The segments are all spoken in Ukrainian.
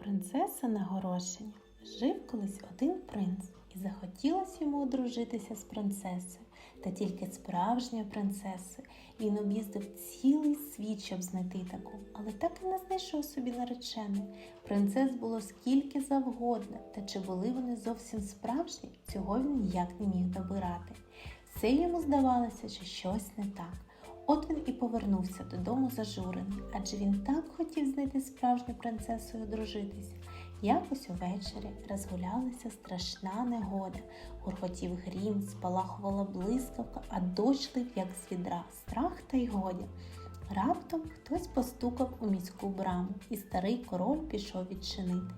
Принцеса на горошині. Жив колись один принц, і захотілося йому одружитися з принцесою, та тільки справжньою принцесою. Він об'їздив цілий світ, щоб знайти таку, але так і не знайшов собі нареченої. Принцес було скільки завгодно, та чи були вони зовсім справжні, цього він ніяк не міг добирати. Все йому здавалося, що щось не так. От він і повернувся додому зажурений, адже він так хотів знайти справжню принцесу і одружитися. Якось увечері розгулялася страшна негода, гуркотів грім, спалахувала блискавка, а дощ лив, як з відра, страх та й годі. Раптом хтось постукав у міську браму, і старий король пішов відчинити.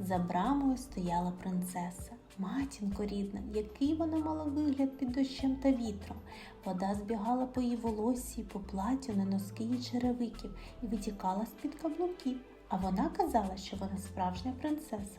За брамою стояла принцеса. Матінко рідна, який вона мала вигляд під дощем та вітром. Вода збігала по її волоссі, і по платю на носки її черевиків і витікала з-під каблуків. А вона казала, що вона справжня принцеса.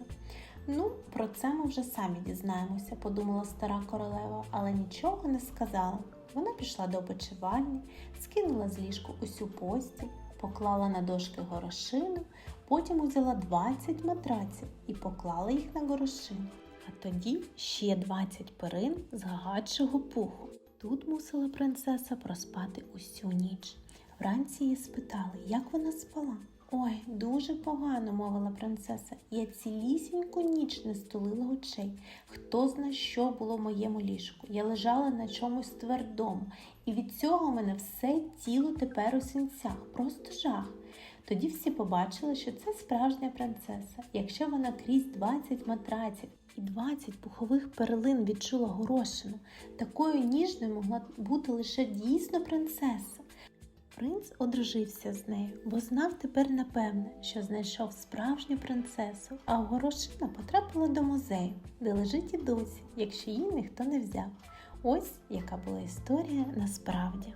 Ну, про це ми вже самі дізнаємося, подумала стара королева, але нічого не сказала. Вона пішла до опочивальні, скинула з ліжку усю постіль, поклала на дошки горошину, потім узяла 20 матраців і поклала їх на горошину. А тоді ще 20 перин з гагачого пуху. Тут мусила принцеса проспати усю ніч. Вранці її спитали, як вона спала. Ой, дуже погано, мовила принцеса. Я цілісіньку ніч не стулила очей. Хто зна, що було в моєму ліжку. Я лежала на чомусь твердому, і від цього мене все тіло тепер у сінцях. Просто жах. Тоді всі побачили, що це справжня принцеса. Якщо вона крізь 20 матраців і 20 пухових перлин відчула горошину, такою ніжною могла бути лише дійсно принцеса. Принц одружився з нею, бо знав тепер напевне, що знайшов справжню принцесу, а горошина потрапила до музею, де лежить і досі, якщо її ніхто не взяв. Ось яка була історія насправді.